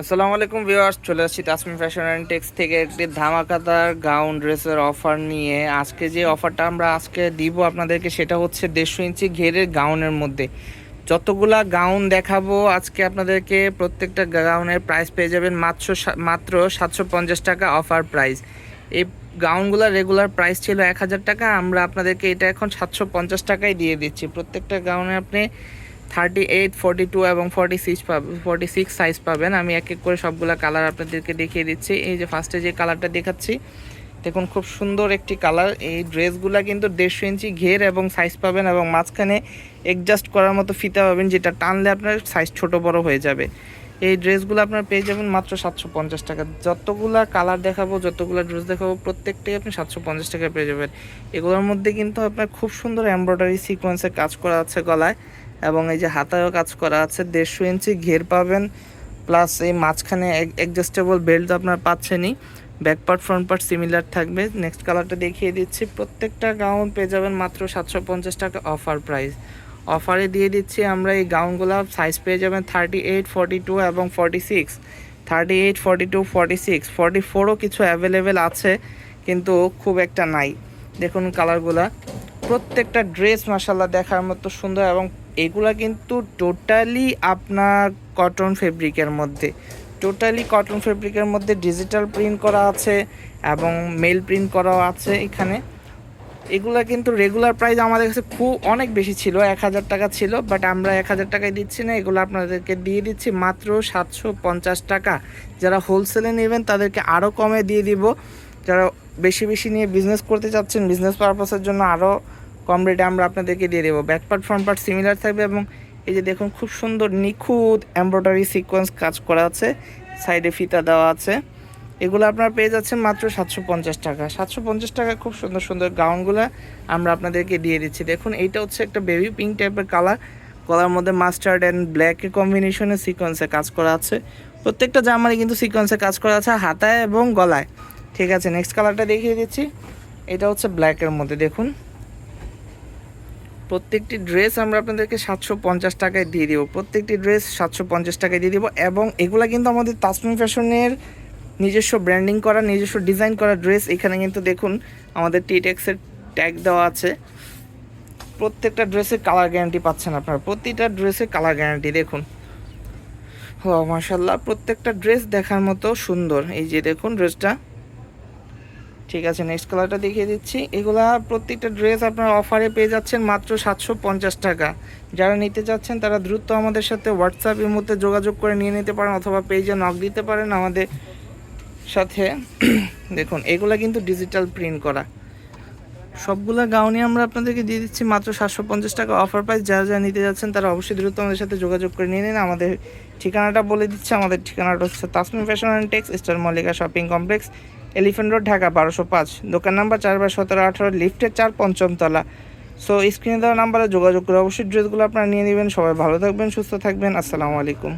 আসসালামু আলাইকুম ভিউয়ার্স, চলে আসছি তাসমিন ফ্যাশন অ্যান্ড টেক্স থেকে একটি ধামাকাদার গাউন ড্রেসের অফার নিয়ে। আজকে যে অফারটা আমরা আজকে দিব আপনাদেরকে সেটা হচ্ছে দেড়শো ইঞ্চি ঘেরের গাউনের মধ্যে। যতগুলা গাউন দেখাবো আজকে আপনাদেরকে প্রত্যেকটা গাউনের প্রাইস পেয়ে যাবেন মাত্র মাত্র সাতশো পঞ্চাশ টাকা অফার প্রাইস এই গাউনগুলোর রেগুলার প্রাইস ছিল এক হাজার টাকা, আমরা আপনাদেরকে এটা এখন সাতশো পঞ্চাশ টাকায় দিয়ে দিচ্ছি। প্রত্যেকটা গাউনে আপনি থার্টি এইট ফর্টি টু এবং forty six forty six size পাবেন। আমি এক এক করে সবগুলো কালার আপনাদেরকে দেখিয়ে দিচ্ছি। এই যে ফার্স্টে যে কালারটা দেখাচ্ছি, দেখুন খুব সুন্দর একটি কালার এই ড্রেসগুলা কিন্তু দেড়শো ইঞ্চি ঘের এবং সাইজ পাবেন এবং মাঝখানে অ্যাডজাস্ট করার মতো ফিতা পাবেন, যেটা টানলে আপনার সাইজ ছোট বড় হয়ে যাবে। এই ড্রেসগুলো আপনার পেয়ে যাবেন মাত্র সাতশো পঞ্চাশ টাকা। যতগুলা কালার দেখাবো, যতগুলা ড্রেস দেখাবো, প্রত্যেকটাই আপনি সাতশো পঞ্চাশ টাকায় পেয়ে যাবেন। এগুলোর মধ্যে কিন্তু আপনার খুব সুন্দর এমব্রয়ডারি সিকোয়েন্সে কাজ করা আছে গলায়। এবং এই যে হাতায়ও কাজ করা আছে, দেড়শো ইঞ্চি ঘের পাবেন প্লাস এই মাঝখানে অ্যাডজাস্টেবল বেল্ট আপনার পাচ্ছেনই। Back part front part similar থাকবে। নেক্সট কালারটা দেখিয়ে দিচ্ছি। প্রত্যেকটা গাউন পেয়ে যাবেন মাত্র সাতশো পঞ্চাশ টাকা অফার প্রাইস অফারে দিয়ে দিচ্ছি আমরা এই গাউনগুলো সাইজ পেয়ে যাবেন থার্টি এইট ফর্টি টু এবং forty six thirty eight forty two forty six forty ফোরও কিছু অ্যাভেলেবেল আছে, কিন্তু খুব একটা নাই। দেখুন কালারগুলা প্রত্যেকটা ড্রেস মাসাল্লাহ দেখার মতো সুন্দর এবং এগুলা কিন্তু টোটালি আপনার কটন ফেব্রিকের মধ্যে। টোটালি কটন ফেব্রিকের মধ্যে ডিজিটাল প্রিন্ট করা আছে এবং মেল প্রিন্ট করাও আছে এখানে। এগুলা কিন্তু রেগুলার প্রাইস আমাদের কাছে খুব অনেক বেশি ছিল, এক হাজার টাকা ছিল বাট আমরা এক হাজার টাকায় দিচ্ছি না, এগুলো আপনাদেরকে দিয়ে দিচ্ছি মাত্র সাতশো পঞ্চাশ টাকা। যারা হোলসেলে নেবেন তাদেরকে আরও কমে দিয়ে দিব। যারা বেশি বেশি নিয়ে বিজনেস করতে চাচ্ছেন বিজনেস পারপাসের জন্য আরও কম রেটে আমরা আপনাদেরকে দিয়ে দেবো। Back part front part similar থাকবে এবং এই যে দেখুন খুব সুন্দর নিখুঁত এমব্রয়ডারি সিকোয়েন্স কাজ করা আছে। সাইডে ফিতা দেওয়া আছে। এগুলো আপনারা পেয়ে যাচ্ছেন মাত্র সাতশো পঞ্চাশ টাকা। সাতশো পঞ্চাশ টাকা খুব সুন্দর সুন্দর গাউনগুলো আমরা আপনাদেরকে দিয়ে দিচ্ছি। দেখুন, এইটা হচ্ছে একটা বেবি পিঙ্ক টাইপের কালার গলার মধ্যে মাস্টার্ড অ্যান্ড ব্ল্যাকের কম্বিনেশনে সিকোয়েন্সে কাজ করা আছে। প্রত্যেকটা জামারই কিন্তু সিকোয়েন্সে কাজ করা আছে, হাতায় এবং গলায়। ঠিক আছে নেক্সট কালারটা দেখিয়ে দিচ্ছি। এটা হচ্ছে ব্ল্যাকের মধ্যে, দেখুন। প্রত্যেকটি ড্রেস আমরা আপনাদেরকে সাতশো পঞ্চাশ টাকায় দিয়ে দেবো। প্রত্যেকটি ড্রেস সাতশো পঞ্চাশ টাকায় দিয়ে দেবো এবং এগুলো কিন্তু আমাদের তাসমিন ফ্যাশনের নিজস্ব ব্র্যান্ডিং করা, নিজস্ব ডিজাইন করা ড্রেস। এখানে কিন্তু দেখুন আমাদের টিটেক্সের ট্যাগ দেওয়া আছে। প্রত্যেকটা ড্রেসের কালার গ্যারান্টি পাচ্ছেন আপনারা। প্রতিটা ড্রেসের কালার গ্যারান্টি, দেখুন। ও মার্শাল্লাহ প্রত্যেকটা ড্রেস দেখার মতো সুন্দর। এই যে দেখুন ড্রেসটা। ঠিক আছে নেক্সট কালারটা দেখিয়ে দিচ্ছি। এগুলা প্রত্যেকটা ড্রেস আপনারা অফারে পেয়ে যাচ্ছেন মাত্র সাতশো পঞ্চাশ টাকা। যারা নিতে চাচ্ছেন তারা দ্রুত আমাদের সাথে হোয়াটসঅ্যাপের মধ্যে যোগাযোগ করে নিয়ে নিতে পারেন অথবা পেজে নক দিতে পারেন আমাদের সাথে। দেখুন, এগুলা কিন্তু ডিজিটাল প্রিন্ট করা। সবগুলা গাউনই আমরা আপনাদেরকে দিয়ে দিচ্ছি মাত্র সাতশো পঞ্চাশ টাকা অফার প্রাইস যারা যারা নিতে যাচ্ছেন, তারা অবশ্যই দ্রুত আমাদের সাথে যোগাযোগ করে নিয়ে নিন। আমাদের ঠিকানাটা বলে দিচ্ছে। আমাদের ঠিকানাটা হচ্ছে Tasmin Fashion and Tex Star Mallika Shopping Complex Elephant Road, Dhaka বারোশো পাঁচ। দোকান নাম্বার চার বাই সতেরো আঠারো, লিফটের চার পঞ্চম তলা। সো স্ক্রিনে দেওয়া নাম্বারে যোগাযোগ করে অবশ্যই ড্রেসগুলো আপনারা নিয়ে নেবেন। সবাই ভালো থাকবেন, সুস্থ থাকবেন। আসসালামু আলাইকুম।